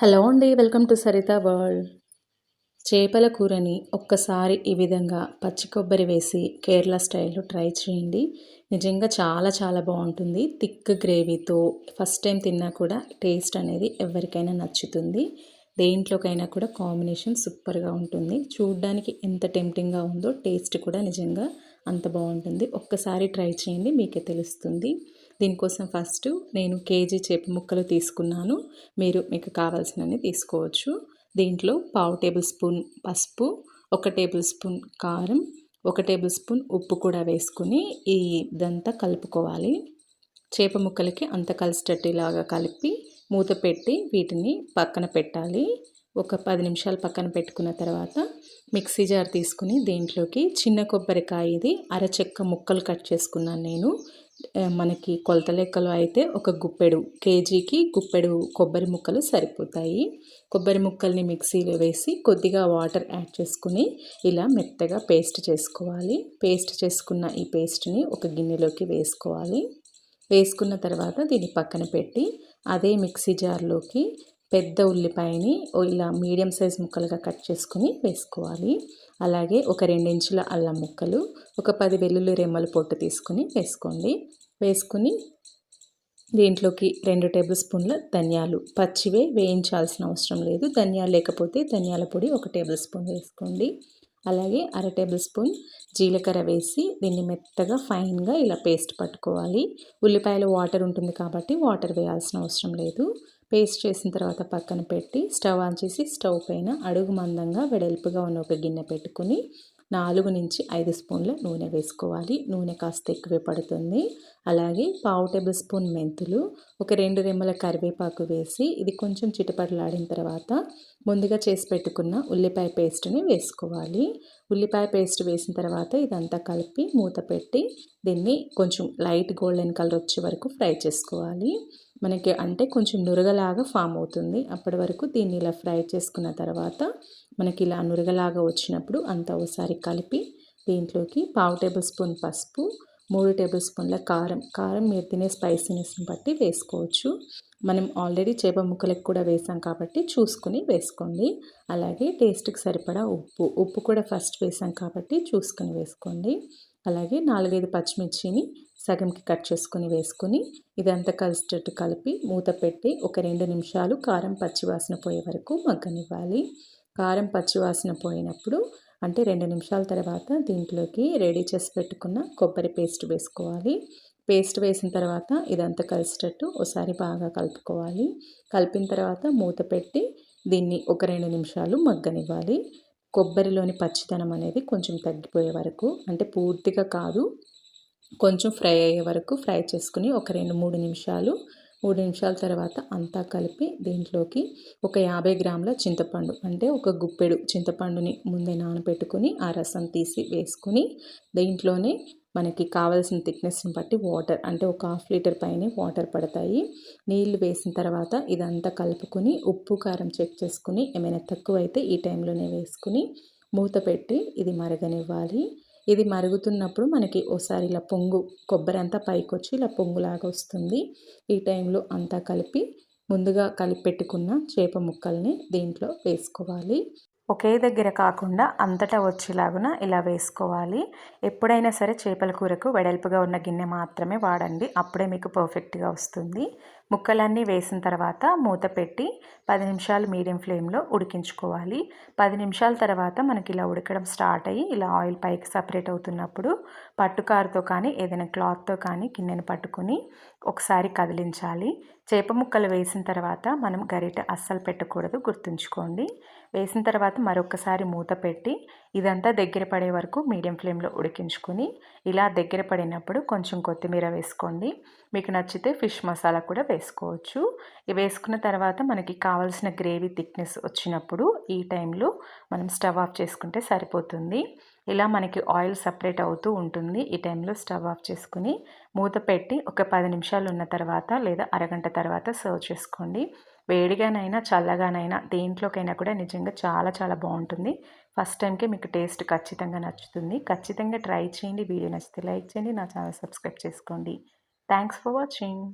Hello అండి welcome to Saritha world. చేపల కూరని ఒక్కసారి ఈ విధంగా పచ్చి కొబ్బరి వేసి కేరళ స్టైల్లో ట్రై చేయండి. నిజంగా చాలా చాలా బాగుంటుంది. థిక్ గ్రేవీతో ఫస్ట్ టైం తిన్నా కూడా టేస్ట్ అనేది ఎవరికైనా నచ్చుతుంది. దేంట్లోకైనా కూడా కాంబినేషన్ సూపర్గా ఉంటుంది. చూడ్డానికి ఎంత టెంప్టింగ్గా ఉందో టేస్ట్ కూడా నిజంగా అంత బాగుంటుంది. ఒక్కసారి ట్రై చేయండి మీకే తెలుస్తుంది. దీనికోసం ఫస్ట్ నేను కేజీ చేప ముక్కలు తీసుకున్నాను. మీరు మీకు కావాల్సినవి తీసుకోవచ్చు. దీంట్లో పావు టేబుల్ స్పూన్ పసుపు ఒక టేబుల్ స్పూన్ కారం ఒక టేబుల్ స్పూన్ ఉప్పు కూడా వేసుకుని ఈ ఇదంతా కలుపుకోవాలి. చేప ముక్కలకి అంత కలిసేటట్టులాగా కలిపి మూత పెట్టి వీటిని పక్కన పెట్టాలి. ఒక పది నిమిషాలు పక్కన పెట్టుకున్న తర్వాత మిక్సీ జార్ తీసుకుని దీంట్లోకి చిన్న కొబ్బరికాయ ఇది అరచెక్క ముక్కలు కట్ చేసుకున్నాను నేను. మనకి కొలత లెక్కలో అయితే ఒక గుప్పెడు కేజీకి గుప్పెడు కొబ్బరి ముక్కలు సరిపోతాయి. కొబ్బరి ముక్కల్ని మిక్సీలో వేసి కొద్దిగా వాటర్ యాడ్ చేసుకుని ఇలా మెత్తగా పేస్ట్ చేసుకోవాలి. పేస్ట్ చేసుకున్న ఈ పేస్ట్ని ఒక గిన్నెలోకి వేసుకోవాలి. వేసుకున్న తర్వాత దీన్ని పక్కన పెట్టి అదే మిక్సీ జార్లోకి పెద్ద ఉల్లిపాయని ఇలా మీడియం సైజ్ ముక్కలుగా కట్ చేసుకుని వేసుకోవాలి. అలాగే ఒక రెండించుల అల్లం ముక్కలు ఒక పది వెల్లుల్లి రెమ్మల పొట్టు తీసుకుని వేసుకోండి. వేసుకుని దీంట్లోకి రెండు టేబుల్ స్పూన్ల ధనియాలు. పచ్చివే వేయించాల్సిన అవసరం లేదు. ధనియాలు లేకపోతే ధనియాల పొడి ఒక టేబుల్ స్పూన్ వేసుకోండి. అలాగే అర టేబుల్ స్పూన్ జీలకర్ర వేసి దీన్ని మెత్తగా ఫైన్గా ఇలా పేస్ట్ పట్టుకోవాలి. ఉల్లిపాయలు వాటర్ ఉంటుంది కాబట్టి వాటర్ వేయాల్సిన అవసరం లేదు. పేస్ట్ చేసిన తర్వాత పక్కన పెట్టి స్టవ్ ఆన్ చేసి స్టవ్ పైన అడుగు మందంగా వెడల్పుగా ఉన్న ఒక గిన్నె పెట్టుకుని నాలుగు నుంచి ఐదు స్పూన్ల నూనె వేసుకోవాలి. నూనె కాస్త ఎక్కువే పడుతుంది. అలాగే పావు టేబుల్ స్పూన్ మెంతులు ఒక రెండు రెమ్మల కరివేపాకు వేసి ఇది కొంచెం చిటపటలాడిన తర్వాత ముందుగా చేసి పెట్టుకున్న ఉల్లిపాయ పేస్ట్ని వేసుకోవాలి. ఉల్లిపాయ పేస్ట్ వేసిన తర్వాత ఇదంతా కలిపి మూత పెట్టి దీన్ని కొంచెం లైట్ గోల్డెన్ కలర్ వచ్చే వరకు ఫ్రై చేసుకోవాలి. మనకి అంటే కొంచెం నురగలాగా ఫామ్ అవుతుంది. అప్పటి వరకు దీన్ని ఇలా ఫ్రై చేసుకున్న తర్వాత మనకి ఇలా నురగలాగా వచ్చినప్పుడు అంతా ఒకసారి కలిపి దీంట్లోకి పావు టేబుల్ స్పూన్ పసుపు మూడు టేబుల్ స్పూన్ల కారం. కారం మీరు తినే స్పైసీనెస్ని బట్టి వేసుకోవచ్చు. మనం ఆల్రెడీ చేప ముక్కలకు కూడా వేసాం కాబట్టి చూసుకుని వేసుకోండి. అలాగే టేస్ట్కి సరిపడా ఉప్పు. ఉప్పు కూడా ఫస్ట్ వేసాం కాబట్టి చూసుకుని వేసుకోండి. అలాగే నాలుగైదు పచ్చిమిర్చిని సగంకి కట్ చేసుకుని వేసుకొని ఇదంతా కలిసేటట్టు కలిపి మూత పెట్టి ఒక రెండు నిమిషాలు కారం పచ్చివాసన పోయే వరకు మగ్గనివ్వాలి. కారం పచ్చివాసన పోయినప్పుడు అంటే రెండు నిమిషాల తర్వాత దీంట్లోకి రెడీ చేసి పెట్టుకున్న కొబ్బరి పేస్ట్ వేసుకోవాలి. పేస్ట్ వేసిన తర్వాత ఇదంతా కలిసేటట్టు ఒకసారి బాగా కలుపుకోవాలి. కలిపిన తర్వాత మూత పెట్టి దీన్ని ఒక రెండు నిమిషాలు మగ్గనివ్వాలి. కొబ్బరిలోని పచ్చితనం అనేది కొంచెం తగ్గిపోయే వరకు అంటే పూర్తిగా కాదు కొంచెం ఫ్రై అయ్యే వరకు ఫ్రై చేసుకుని ఒక రెండు మూడు నిమిషాలు మూడు నిమిషాల తర్వాత అంతా కలిపి దీంట్లోకి ఒక యాభై గ్రాముల చింతపండు అంటే ఒక గుప్పెడు చింతపండుని ముందే నానబెట్టుకుని ఆ రసం తీసి వేసుకుని దీంట్లోనే మనకి కావాల్సిన థిక్నెస్ని బట్టి వాటర్ అంటే ఒక హాఫ్ లీటర్ పైన వాటర్ పడతాయి. నీళ్ళు వేసిన తర్వాత ఇదంతా కలుపుకొని ఉప్పు కారం చెక్ చేసుకుని ఏమైనా తక్కువ అయితే ఈ టైంలోనే వేసుకుని మూత పెట్టి ఇది మరగనివ్వాలి. ఇది మరుగుతున్నప్పుడు మనకి ఓసారి ఇలా పొంగు కొబ్బరి అంతా పైకి వచ్చి ఇలా పొంగులాగా వస్తుంది. ఈ టైంలో అంతా కలిపి ముందుగా కలిపి పెట్టుకున్న చేప ముక్కల్ని దీంట్లో వేసుకోవాలి. ఒకే దగ్గర కాకుండా అంతటా వచ్చేలాగున ఇలా వేసుకోవాలి. ఎప్పుడైనా సరే చేపల కూరకు వెడల్పుగా ఉన్న గిన్నె మాత్రమే వాడండి. అప్పుడే మీకు పర్ఫెక్ట్గా వస్తుంది. ముక్కలన్నీ వేసిన తర్వాత మూత పెట్టి పది నిమిషాలు మీడియం ఫ్లేమ్లో ఉడికించుకోవాలి. పది నిమిషాల తర్వాత మనకి ఇలా ఉడకడం స్టార్ట్ అయ్యి ఇలా ఆయిల్ పైకి సపరేట్ అవుతున్నప్పుడు పట్టుకారుతో కానీ ఏదైనా క్లాత్తో కానీ గిన్నెను పట్టుకుని ఒకసారి కదిలించాలి. చేప ముక్కలు వేసిన తర్వాత మనం గరిట అస్సలు పెట్టకూడదు గుర్తుంచుకోండి. వేసిన తర్వాత మరొకసారి మూత పెట్టి ఇదంతా దగ్గర పడే వరకు మీడియం ఫ్లేమ్లో ఉడికించుకొని ఇలా దగ్గర పడినప్పుడు కొంచెం కొత్తిమీర వేసుకోండి. మీకు నచ్చితే ఫిష్ మసాలా కూడా వేసుకోవచ్చు. ఇవి వేసుకున్న తర్వాత మనకి కావాల్సిన గ్రేవీ థిక్నెస్ వచ్చినప్పుడు ఈ టైంలో మనం స్టవ్ ఆఫ్ చేసుకుంటే సరిపోతుంది. ఇలా మనకి ఆయిల్ సపరేట్ అవుతూ ఉంటుంది. ఈ టైంలో స్టవ్ ఆఫ్ చేసుకుని మూత పెట్టి ఒక పది నిమిషాలు ఉన్న తర్వాత లేదా అరగంట తర్వాత సర్వ్ చేసుకోండి. వేడిగానైనా చల్లగానైనా దేంట్లోకైనా కూడా నిజంగా చాలా చాలా బాగుంటుంది. ఫస్ట్ టైంకే మీకు టేస్ట్ ఖచ్చితంగా నచ్చుతుంది. ఖచ్చితంగా ట్రై చేయండి. వీడియో నచ్చితే లైక్ చేయండి. నా ఛానల్ సబ్స్క్రైబ్ చేసుకోండి. Thanks for watching.